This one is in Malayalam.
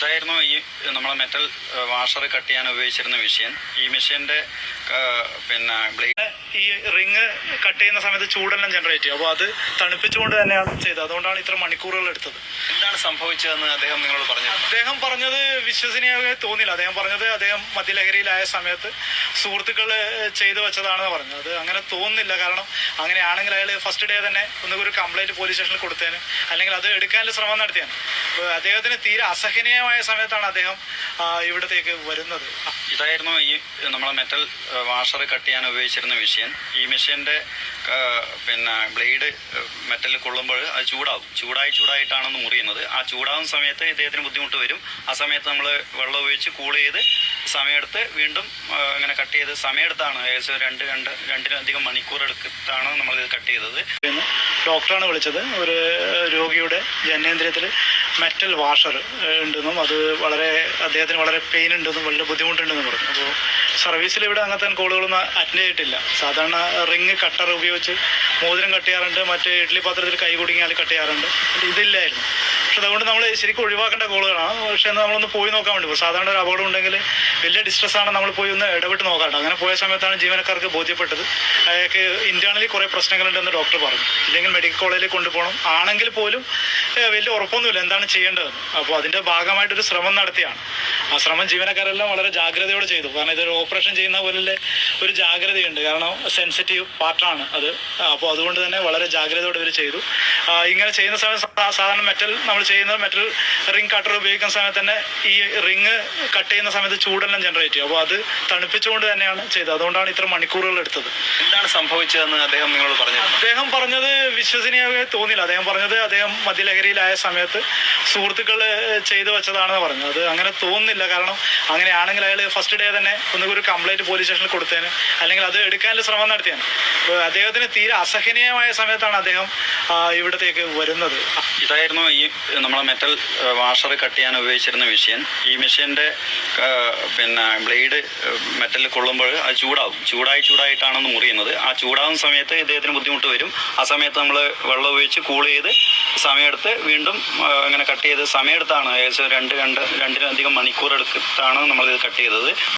ഇതായിരുന്നു ഈ നമ്മളെ മെറ്റൽ വാഷർ കട്ട് ചെയ്യാൻ ഉപയോഗിച്ചിരുന്ന മെഷീൻ ഈ മെഷീന്റെ പിന്നെ ബ്ലേഡ് ഈ റിങ് കട്ട് ചെയ്യുന്ന സമയത്ത് ചൂടെല്ലാം ജനറേറ്റ് ചെയ്യും. അപ്പോൾ അത് തണുപ്പിച്ചുകൊണ്ട് തന്നെയാണ് ചെയ്തത്. അതുകൊണ്ടാണ് ഇത്ര മണിക്കൂറുകൾ എടുത്തത്. എന്താണ് സംഭവിച്ചതെന്ന് അദ്ദേഹം നിങ്ങളോട് പറഞ്ഞു അദ്ദേഹം പറഞ്ഞത് വിശ്വസനീയമായി തോന്നില്ല അദ്ദേഹം പറഞ്ഞത് അദ്ദേഹം മധ്യലഹരിയിലായ സമയത്ത് സുഹൃത്തുക്കൾ ചെയ്തു വെച്ചതാണെന്ന് പറഞ്ഞത് അത് അങ്ങനെ തോന്നുന്നില്ല. കാരണം അങ്ങനെയാണെങ്കിൽ അയാൾ ഫസ്റ്റ് ഡേ തന്നെ ഒന്നുകൂടി ഒരു കംപ്ലൈന്റ് പോലീസ് സ്റ്റേഷനിൽ കൊടുത്തേന്. അല്ലെങ്കിൽ അത് എടുക്കാനുള്ള ശ്രമം നടത്തിയാണ് അദ്ദേഹത്തിന് തീരെ അസഹനീയമായ സമയത്താണ് അദ്ദേഹം ഇവിടത്തേക്ക് വരുന്നത്. ഇതായിരുന്നു ഈ നമ്മളെ മെറ്റൽ വാഷർ കട്ട് ചെയ്യാൻ ഉപയോഗിച്ചിരുന്ന മെഷീൻ ഈ മെഷീന്റെ പിന്നെ ബ്ലേഡ് മെറ്റലിൽ കൊള്ളുമ്പോൾ അത് ചൂടാവും ചൂടായി ചൂടായിട്ടാണെന്ന് മുറിയുന്നത്. ആ ചൂടാവുന്ന സമയത്ത് ഇദ്ദേഹത്തിന് ബുദ്ധിമുട്ട് വരും. ആ സമയത്ത് നമ്മൾ വെള്ളം ഉപയോഗിച്ച് കൂൾ ചെയ്ത് സമയമെടുത്ത് വീണ്ടും ഇങ്ങനെ കട്ട് ചെയ്ത് സമയമെടുത്താണ് ഏകദേശം രണ്ട് രണ്ട് രണ്ടിലധികം മണിക്കൂർ എടുത്തിട്ടാണ് ഇത് കട്ട് ചെയ്തത്. ഡോക്ടറാണ് വിളിച്ചത്. ഒരു രോഗിയുടെ ജനനേന്ദ്രിയത്തിൽ മെറ്റൽ വാഷർ ഉണ്ടെന്നും അത് വളരെ അദ്ദേഹത്തിന് വളരെ പെയിൻ ഉണ്ടെന്നും വളരെ ബുദ്ധിമുട്ടുണ്ടെന്നും പറഞ്ഞു. അപ്പോൾ സർവീസിൽ ഇവിടെ അങ്ങനത്തെ കോളുകളൊന്നും അറ്റൻഡ് ചെയ്തിട്ടില്ല. സാധാരണ റിങ് കട്ടർ ഉപയോഗിച്ച് മോതിരം കട്ട് ചെയ്യാറുണ്ട് മറ്റേ ഇഡ്ഡലി പാത്രത്തിൽ കൈ കുടുങ്ങിയാൽ കട്ട് ചെയ്യാറുണ്ട്. ഇതില്ലായിരുന്നു അതുകൊണ്ട് നമ്മൾ ശരിക്കും ഒഴിവാക്കേണ്ട കോളുകളാണ് പക്ഷെ നമ്മളൊന്ന് പോയി നോക്കാൻ വേണ്ടി പോകും. സാധാരണ ഒരു അപകടം ഉണ്ടെങ്കിൽ വലിയ ഡിസ്ട്രസ് ആണ് നമ്മൾ പോയി ഒന്ന് ഇടപെട്ട് നോക്കാറുണ്ട് അങ്ങനെ പോയ സമയത്താണ് ജീവനക്കാർക്ക് ബോധ്യപ്പെട്ടത്. അയാൾക്ക് ഇന്റേണലി കുറേ പ്രശ്നങ്ങളുണ്ടെന്ന് ഡോക്ടർ പറഞ്ഞു. ഇല്ലെങ്കിൽ മെഡിക്കൽ കോളേജിൽ കൊണ്ടുപോകണം. ആണെങ്കിൽ പോലും വലിയ ഉറപ്പൊന്നുമില്ല എന്താണ് ചെയ്യേണ്ടതെന്ന്. അപ്പോൾ അതിന്റെ ഭാഗമായിട്ടൊരു ശ്രമം നടത്തിയാണ്. ആ ശ്രമം ജീവനക്കാരെല്ലാം വളരെ ജാഗ്രതയോടെ ചെയ്തു. കാരണം ഇതൊരു ഓപ്പറേഷൻ ചെയ്യുന്ന പോലെ ഒരു ജാഗ്രതയുണ്ട്. കാരണം സെൻസിറ്റീവ് പാർട്ടാണ് അത്. അപ്പോൾ അതുകൊണ്ട് തന്നെ വളരെ ജാഗ്രതയോടെ ഇവർ ചെയ്തു. ഇങ്ങനെ ചെയ്യുന്ന സമയം സാധാരണ മെറ്റൽ നമ്മൾ ചെയ്യുന്നത് മെറ്റൽ റിംഗ് കട്ടർ ഉപയോഗിക്കുന്ന സമയത്ത് തന്നെ ഈ റിംഗ് കട്ട് ചെയ്യുന്ന സമയത്ത് ചൂടെല്ലാം ജനറേറ്റ് ചെയ്യും. അപ്പോൾ അത് തണുപ്പിച്ചുകൊണ്ട് തന്നെയാണ് ചെയ്തത്. അതുകൊണ്ടാണ് ഇത്ര മണിക്കൂറുകൾ എടുത്തത്. എന്താണ് സംഭവിച്ചതെന്ന് അദ്ദേഹം നിങ്ങളോട് പറഞ്ഞു അദ്ദേഹം പറഞ്ഞത് വിശ്വസനീയമായി തോന്നിയില്ല. അദ്ദേഹം പറഞ്ഞത് അദ്ദേഹം മദ്യലഹരിയിലായ സമയത്ത് സുഹൃത്തുക്കൾ ചെയ്തു വെച്ചതാണെന്ന് പറഞ്ഞു. അത് അങ്ങനെ തോന്നുന്നില്ല. കാരണം അങ്ങനെയാണെങ്കിൽ അയാൾ ഫസ്റ്റ് ഡേ തന്നെ ഒന്നുകൂടി ഒരു കംപ്ലൈന്റ് പോലീസ് സ്റ്റേഷനിൽ കൊടുത്തേന്. അല്ലെങ്കിൽ അത് എടുക്കാനുള്ള ശ്രമം നടത്തിയാണ് അദ്ദേഹത്തിന് തീരെ അസഹനീയമായ സമയത്താണ് അദ്ദേഹം ഇവിടത്തേക്ക് വരുന്നത്. ഇതായിരുന്നു ഈ നമ്മളെ മെറ്റൽ വാഷർ കട്ട് ചെയ്യാൻ ഉപയോഗിച്ചിരുന്ന മെഷീൻ ഈ മെഷീന്റെ പിന്നെ ബ്ലേഡ് മെറ്റലിൽ കൊള്ളുമ്പോൾ അത് ചൂടാവും. ചൂടായി ചൂടായിട്ടാണെന്ന് മുറിയുന്നത്. ആ ചൂടാവുന്ന സമയത്ത് ഇദ്ദേഹത്തിന് ബുദ്ധിമുട്ട് വരും. ആ സമയത്ത് നമ്മൾ വെള്ളം ഉപയോഗിച്ച് കൂൾ ചെയ്ത് സമയമെടുത്ത് വീണ്ടും അങ്ങനെ കട്ട് ചെയ്ത് സമയമെടുത്താണ് ഏകദേശം രണ്ട് രണ്ട് രണ്ടിലധികം മണിക്കൂർ എടുത്താണ് നമ്മളിത് കട്ട് ചെയ്തത്.